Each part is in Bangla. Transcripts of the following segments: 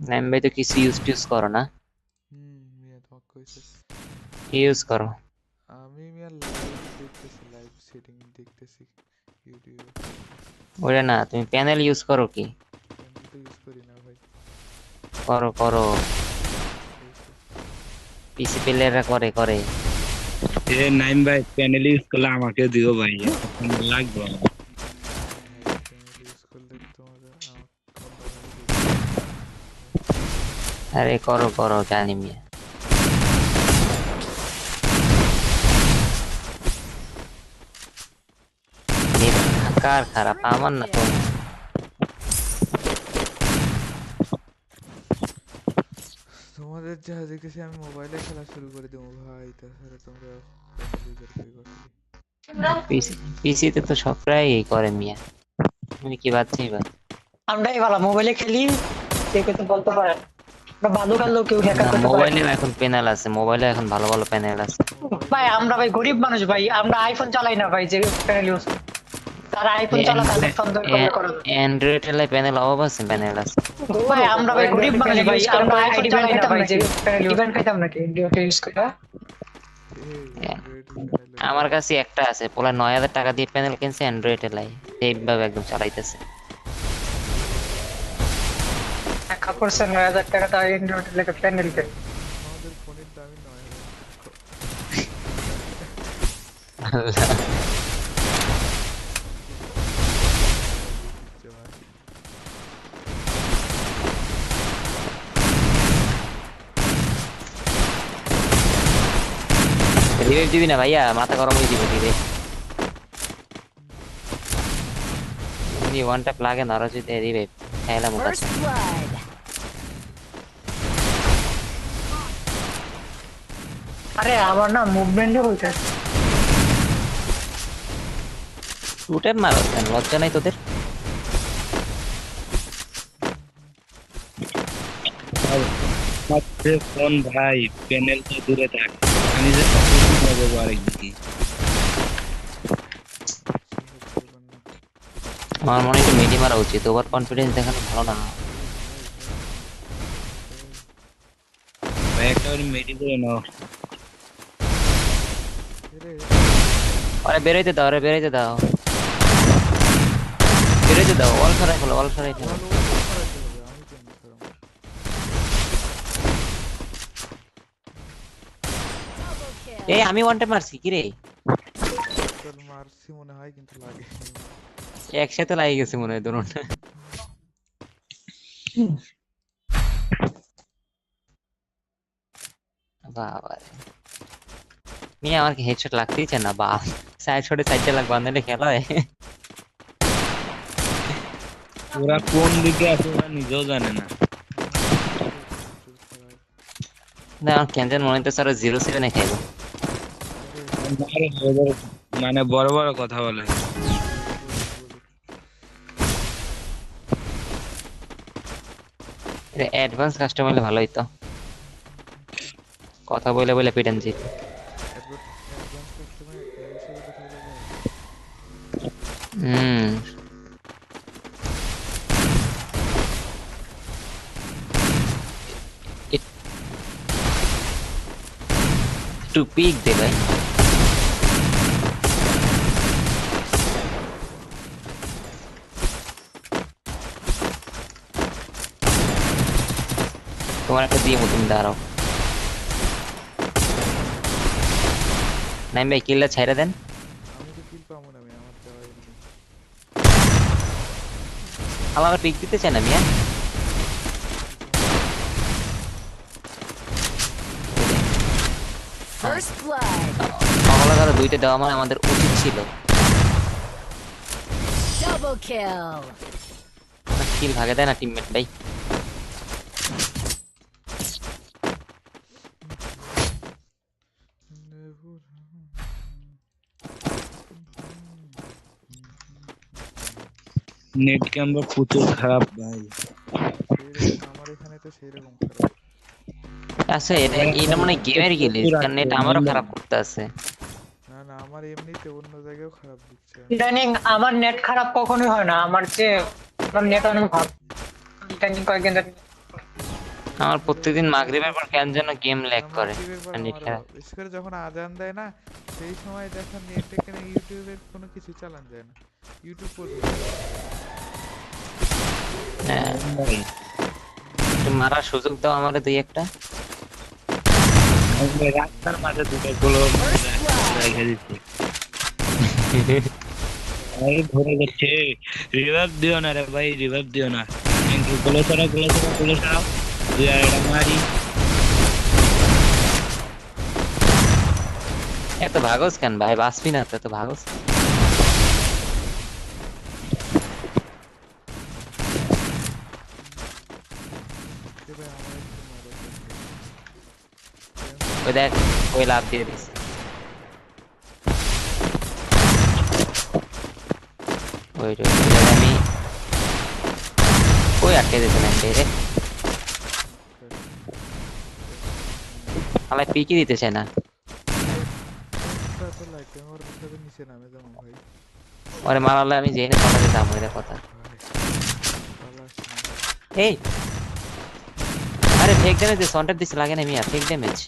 নাইম ভাই তো কিছু ইউজ টিউজ করো না হুম মিয়া তোমাকে কইছে কি ইউজ করো আমি মিয়া লাইভ দেখতেছি লাইভ সেটিং দেখতেছি ইউটিউবে ওটা না তুমি প্যানেল ইউজ করো কি আমি তো ইউজ করি না ভাই করো করো পিসি প্লেয়াররা করে করে এ নাইম ভাই প্যানেল ইউজ করলে আমাকে দিও ভাই এখন লাগবে আরে করো করো জানি মিয়া। কার খারাপ? আমার না তো? তোমাদের যা দেখতেছি আমি মোবাইলে খেলা শুরু করে দেবো ভাই। তাছাড়া তোমরা পিসিতে তো সব প্রায় এই করে মিয়া। তুমি কি বাচ্চা এবার? আমরাই ভালো মোবাইলে খেলি কেউ কিন্তু বলতে পারে। আমরা ভালো কেউ হ্যাকার করতে পারে? মোবাইলে এখন প্যানেল আছে মোবাইলে এখন ভালো ভালো প্যানেল আছে। ভাই আমরা ভাই গরিব মানুষ ভাই আমরা আইফোন চালাই না ভাই যে প্যানেল ইউজ তারা আইফোন চালা তাদের সন্দেহ করে অ্যান্ড্রয়েড এলে প্যানেল অভাব আছে প্যানেল আছে। ভাই আমরা ভাই গরিব মানুষ ভাই আমরা আইফোন চালাই না ভাই যে প্যানেল ইউজ খাইতাম নাকি? ডিওকে ইউজ করে? আমার কাছে একটা আছে পোলা নয় হাজার টাকা দিয়ে প্যানেল কিনছে অ্যান্ড্রয়েড এলাই সেইভাবে একদম চালাইতেছে। කපුරුසන් හොයාදක් කරලා තාගේ ඩියුටි එක පැනල් එක. මාදල් ෆොනෙට් දාගෙන ආවා. रिवेट भी ना भैया माता करो मुझे जीवन दे ये वन टैप लागे नाराजी दे रिवेट पहला मुकाश আরে আমার না মুভমেন্টে হইছে টু ট্যাপ মারো কেন? লজ্জা নাই তোদের? আমার ফোন ভাই প্যানেল তো দূরে থাক। আমি যে যাব আরেকদিকে আমার মনে হয় একটু মেডি মারা উচিত। ওভার কনফিডেন্স দেখানো ভালো না। ভাই একটা মেডি করে নাও। আরে বেরোইতে দাও আরে বেরোইতে দাও। বেরোইতে দাও অল সরাই ফেলো অল সরাই ফেলো. এই আমি ওয়ান ট্যাপ মারছি কি রে? মারছি মনে হয় কিন্তু লাগে একসাথে লাগে গেছে মনে হয় দুটোটা বাবা মিয়া আমার কি হেডশট লাগতেই না? বা সাইড শটে চারটে লাগবে খেলা হয়। ওরা কোন দিকে আছে ওরা নিজেও জানে না। না মনে আরও জিরো সেভেনে মানে বড় বড় কথা বলে। অ্যাডভান্স কাস্টমার হলে ভালো হইতো। কথা বলে বলে পিটেন জিত হুম একটু পিক দে তোমার একটা দিয়ে মতন দাঁড়াও নাইম ভাই কিল্লা ছাইরা দেন আমার পিক দিতে চায় না মিয়া। দুইটা দেওয়া মানে আমাদের উচিত ছিল। কিল ভাগে দেয় না টিমমেট ভাই। নেট ক্যামেরা প্রচুর খারাপ ভাই। আমার এখানে তো সেইরকম খারাপ। আচ্ছা এটা এটা মানে গেমের গেলি কারণ এটা আমারও খারাপ করতে আছে। না না আমার এমনিতে অন্য জায়গায়ও খারাপ দিচ্ছে। ইদানিং আমার নেট খারাপ কখনোই হয় না। আমার যে আমার নেট অনেক ভালো ইদানিং কয়েকদিন ধরে আমার প্রত্যেকদিন মাগরিবের পর কেন যেন গেম ল্যাগ করে। নেট। খারাপ। বিশেষ করে যখন আজান দেয় না সেই সময় দেখো নেট এখানে ইউটিউবের কোনো কিছু চালান যায় না। ইউটিউব পড়বে হ্যাঁ। মারার সুযোগ দাও আমারে দুই একটা। রাস্তার মাঝে দুটো গুলো রেখে দিচ্ছি। এই ধরে যাচ্ছে। রিভাইভ দিও না রে ভাই রিভাইভ দিও না। কিন্তু গুলো গুলো গুলো দুই আড়াইটা মারি। এত ভাগস কেন ভাই? বাঁচবি না তো এত ভাগস। যে ভাই আমার একটু মারো ওই দেখ ওই লাভ দিয়ে দিস ওই আমি ওই আটকে দিতে না রে আমার পিকি দিতে চায় না ওরে মারালে আমি যেই না পালাতে যাব এটা কথা এই আরে ফেক ড্যামেজ দিস ওয়ান্টার লাগে না মিয়া ফেক ড্যামেজ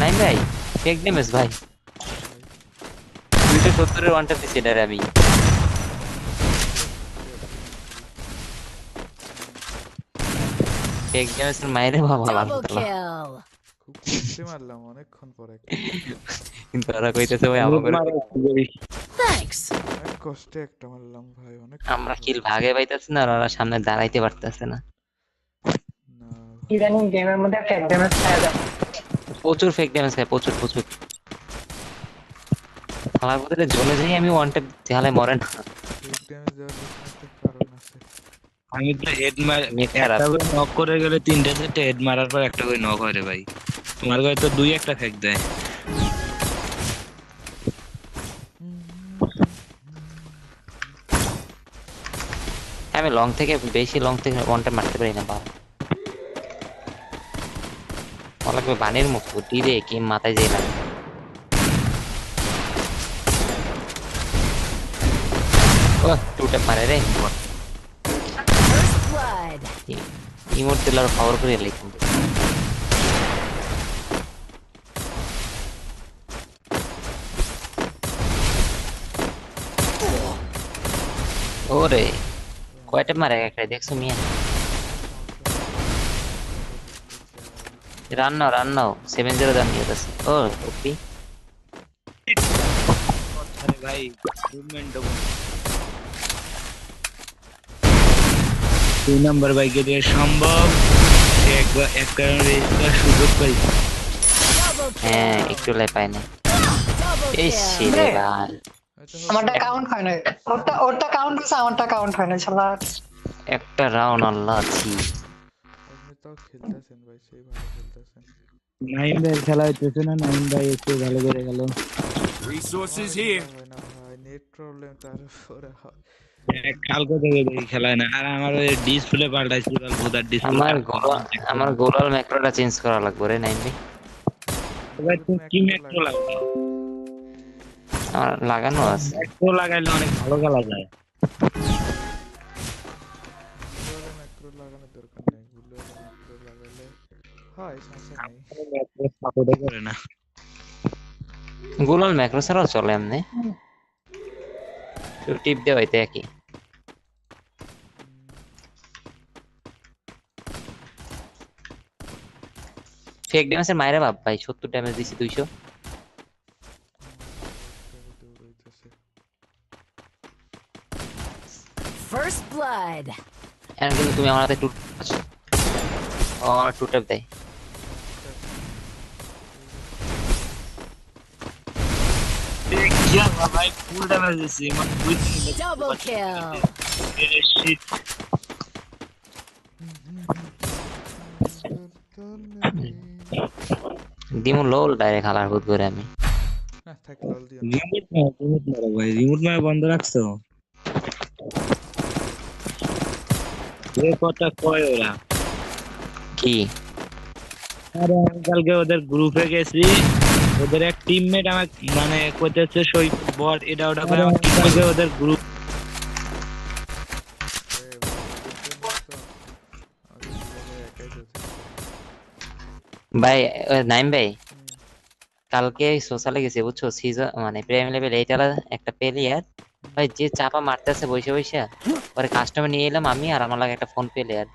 নাই ভাই? ফেক ড্যামেজ ভাই। দুইশো সত্তরের ওয়ান্টার দিছি এটারে আমি। ফেক ড্যামেজ মাইরে বাবা. খুব কষ্টে মারলাম অনেকক্ষণ পরে। কিন্তু ওরা কইতেছে ভাই আমাকে. অনেক কষ্টে একটা মারলাম ভাই অনেক আমরা কিল ভাগে পাইতেছি না আর ওরা সামনে দাঁড়াইতে পারতাছে না। না। ইদানিং গেমের মধ্যে ফেক ড্যামেজ খাওয়া যায় প্রচুর ফেক ড্যামেজ খায় প্রচুর প্রচুর। আমার ভিতরে জ্বলে যাই আমি ওয়ান ট্যাপ দেখালে মরে না। আমি তো হেড মার নক করে গেলে তিনটে চারটে হেড মারার পর একটা করে নক হয় রে ভাই। তোমার গায়ে তো দুই একটা ফেক দেয়। আমি লং থেকে বেশি লং থেকে ওয়ান ট্যাপ মারতে পারি না বাবা লাগবে বানের মুখ রে, কি মাথায় যাই লাগে ও টু ট্যাপ মারে রে। ইমোট দিলে আর পাওয়ার করে এলি কিন্তু। ওরে, কয়টা মারে একটা দেখছ মিয়া? রান্নাও রান্নাও সেভেন জিরো দাম নিয়ে গেছে ও ওপি আরে ভাই মুভমেন্ট দুই নাম্বার বাইকে দিয়ে সম্ভব। সে একবার এক কারণে সুযোগ হ্যাঁ. একটু লাই পায় না এই. শিরে ভাই। আমারটা কাউন্ট হয় না ওরটা ওরটা কাউন্ট হয়েছে আমারটা কাউন্ট হয় না শালা। একটা রাউন্ড আল্লাহ তাও খেলতেছেন ভাই সেই ভালো খেলতেছেন। নাইন ভাই খেলা হইতেছে না নাইন ভাই একটু ভালো করে গেল Resources আমার হয় না ভাই নেট প্রবলেম তার উপরে হয়। কালকে থেকে দেখি খেলা না। আর আমার ওই ডিসপ্লে পাল্টাইছি বোধার ডিসপ্লে আমার গোলাল আমার গোলাল ম্যাক্রোটা চেঞ্জ করা লাগবে রে নাইন ভাই এবার তুমি কি ম্যাক্রো লাগাও আমার লাগানো আছে। ম্যাক্রো লাগাইলে অনেক ভালো খেলা যায়। হয় সমস্যা নেই ম্যাক্রো করে না গোলাল ম্যাক্রো ছাড়াও চলে এমনি। টিপ দেওয়া হইতে একই। ফেক ড্যামেজের মায়েরা বাপ ভাই সত্তর ড্যামেজ দিছি দুইশো. এখন কিন্তু তুমি আমার হাতে টু ও টু ট্যাপ দেয়। ভাই ফুল ড্যামেজ দিছি মানে দুই তিন Double kill. শিট দিমু লোল ডাইরেক্ট হালার ভূত করে আমি। না থাক লল দিও না। রিমোট না রিমোট মারো ভাই রিমোট মারা বন্ধ রাখছো? এ কথা কয় ওরা? কি? আরে আমি কালকে ওদের গ্রুপে গেছি। ওদের এক টিমমেট আমার মানে করতেছে সই বট এটা ওটা করে আমার টিমমেটকে ওদের গ্রুপ ভাই নাইম ভাই কালকে সোশ্যালে গেছে বুঝছ? সিজন মানে প্রেম লেভেল এইটালা একটা প্লেয়ার ভাই যে চাপা মারতে আছে বসে বসে পরে কাস্টমার নিয়ে এলাম আমি আর আমার লাগে একটা ফোন প্লেয়ার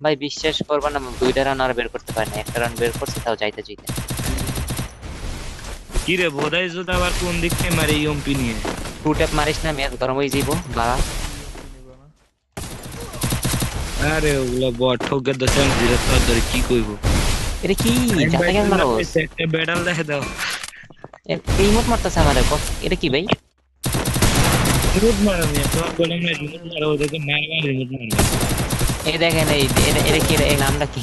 ভাই বিশ্বাস করবা না দুইটা রান আর বের করতে পারে না একটা রান বের করছে তাও যাইতে যাইতে। কি রে বোধাই যদি আবার কোন দিক থেকে মারে ইয়ম্পি নিয়ে? টু ট্যাপ মারিস না ম্যাচ গরম হয়ে যাইবো না আরে ওগুলো বট ঠকে দশ জিরো তোর ধরে কি কইব? এটা কি? জানা কেন মারো? একটা বেডাল দেখে দাও। এই মুট মারতেছে আমার এটা কি ভাই? রিমোট মারো মিয়া তোমার বলে না রিমোট মারো ওদেরকে মারবা রিমোট মারবা এই দেখেন এই এটা কি এই নামটা কি?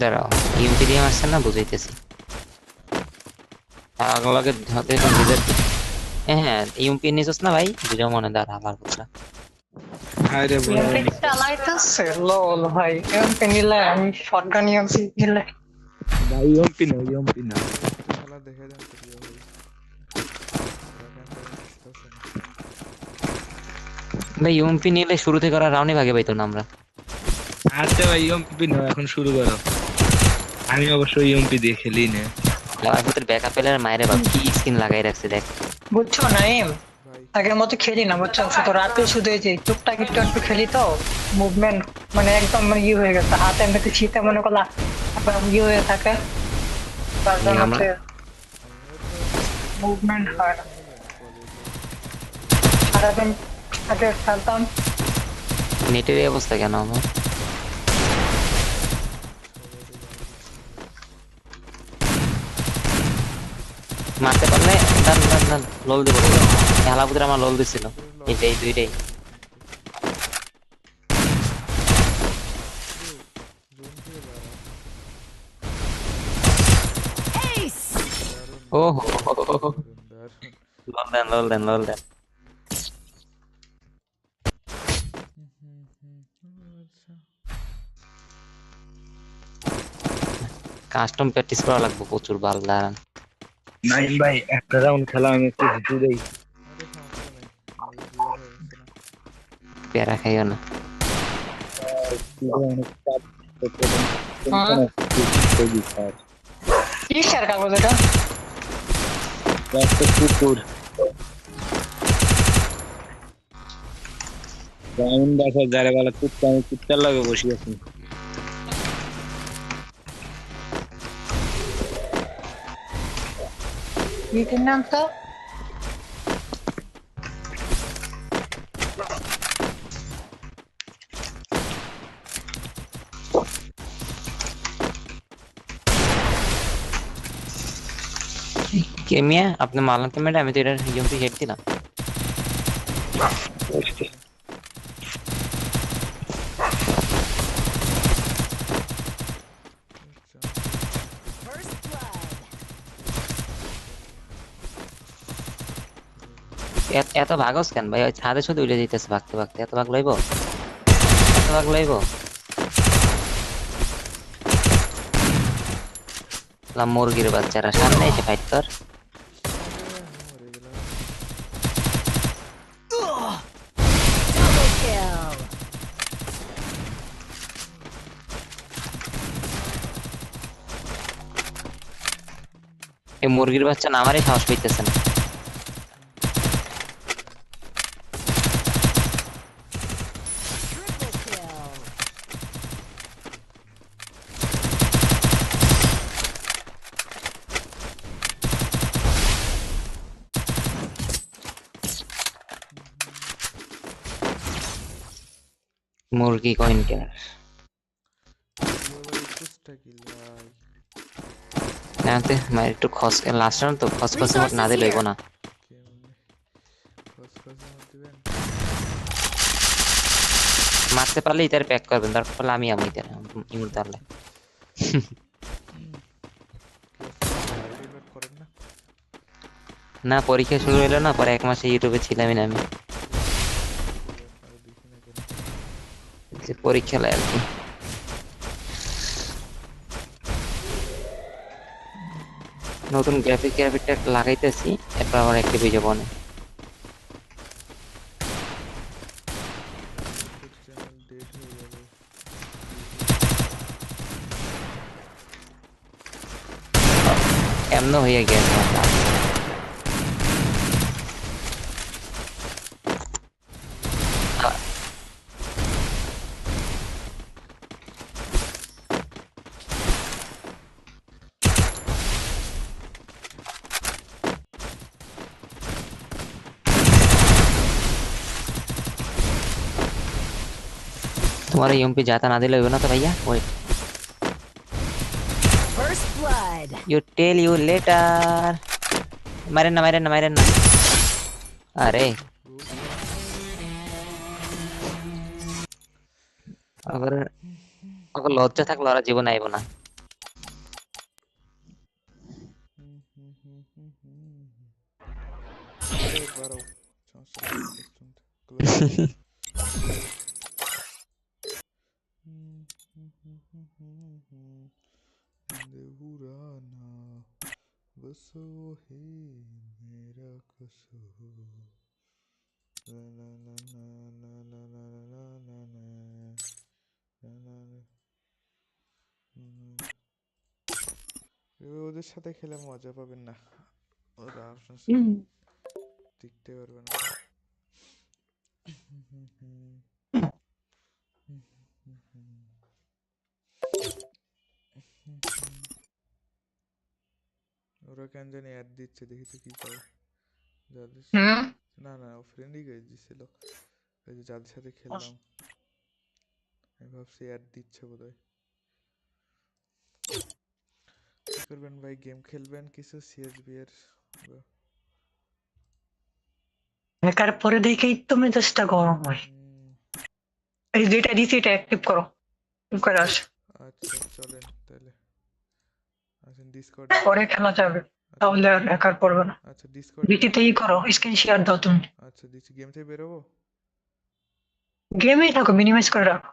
দাঁড়াও ইউম্পি দিয়ে মারছে না বুঝাইতেছি। আগলাগে হাতে এখন বুঝে হ্যাঁ হ্যাঁ ইউম্পি নিছিস না ভাই? বুঝাও মনে দাঁড়া আবার কথা। আরে বড় এমপি চালাইতেছে? লল ভাই নিলে আমি শটগান এমপি নিলে। ভাই এমপি না এমপি না। একটু দেখে যান তো ভাই ইউম্পি নিলে শুরু থেকে ওরা রাউন্ডে ভাগে পাইতো না আমরা। আচ্ছা ভাই এমপি না এখন শুরু করো। আমি অবশ্যই এমপি দিয়ে খেলি না। আমার ভিতরে ব্যাকআপ প্লেয়ার মায়ের বাপ কি স্কিন লাগাই রাখছে দেখ। বুঝছ না এম আগের মতো খেলি না বুঝছ? শুধু রাতে শুধু এই যে টুকটাক একটু একটু খেলি তো মুভমেন্ট মানে একদম মানে ইয়ে হয়ে গেছে হাতে এমনিতে শীতে মনে করলা ইয়ে হয়ে থাকে। তার জন্য মুভমেন্ট হয় সারাদিন আগে খেলতাম। নেটের অবস্থা কেন আমার? মারতে পারলে ডান ডান ডান লোল দিব হেলাপুত্র আমার লোল দিছিল। এইটাই দুইটাই। দেন লোল দেন লোল দেন কাস্টম প্র্যাকটিস করা লাগবে প্রচুর ভালো দাঁড়ান। ভাই একটা রাউন্ড খেলা আমি একটু জিতু দেই প্যারা খাইও না কুকুর বাসার গাড়ি কুত্তা আমি কুত্তার লাগে বসে আছি You can dump up. केमिया अपने मालूम के मैं डैमेज दे रहा हूं तो हेड दिला এত- ভাগস কেন ভাই? ছাদে শুধু উড়ে যেতেছে ভাগতে ভাগতে। এত ভাগ লইব? এত ভাগ লইব? মুরগির বাচ্চারা, সামনে এসে ফাইট কর. এই মুরগির বাচ্চা না, আমারই সাহস পাইতেছে না। মুরগি কয়েন কেনার। নাতে মার একটু খস লাস্ট রাউন্ড তো খস খস মত না দিলে না। মারতে পারলে ইতার প্যাক করবেন তার ফলে আমি আমি ইতার ইমুল তারলে না পরীক্ষা শুরু হলো না পরে এক মাসে ইউটিউবে ছিলামই না আমি। যে পরীক্ষায় আর কি। নতুন গ্রাফিক গ্রাফিকটা লাগাইতেছি, এরপর আবার একটি ভিডিও বনে এমন হয়ে গেছে তোমার ইউএমপি যাতা না দিলে হইব না তো ভাইয়া blood. You tell you letter মারেন না মারেন না মারেন না আরে আবার আবার লজ্জা থাকলে ওরা জীবন আইব না बस वही मेरा कसूर ला ला ला ला ला ला ला ला ला ला ला ला ला। হুম। এবার ওদের সাথে খেলে মজা পাবেন না ওরা আপনার সাথে টিকতে পারবে না ওরা কেন জানি অ্যাড দিচ্ছে দেখি তো কি করে। যাদের না না ও ফ্রেন্ডই দিছিল। ওই যে যাদের সাথে খেললাম। আমি ভাবছি অ্যাড দিচ্ছে বোধহয়। কি করবেন ভাই? গেম খেলবেন কিছু? সিএসবি এর? পরে দেখেই তো মেজাজটা গরম হয়। এই যেটা দিছি এটা অ্যাক্টিভ করো। করে আস আচ্ছা চলেন। ডিসকর্ড পরে খেলা যাবে। তাহলে আর বেকার পড়বে না। আচ্ছা ডিসকর্ড বিটিতেই করো স্ক্রিন শেয়ার দাও তুমি। আচ্ছা দিচ্ছি। গেম থেকে বেরোবো? গেমেই থাকো মিনিমাইজ করে রাখো।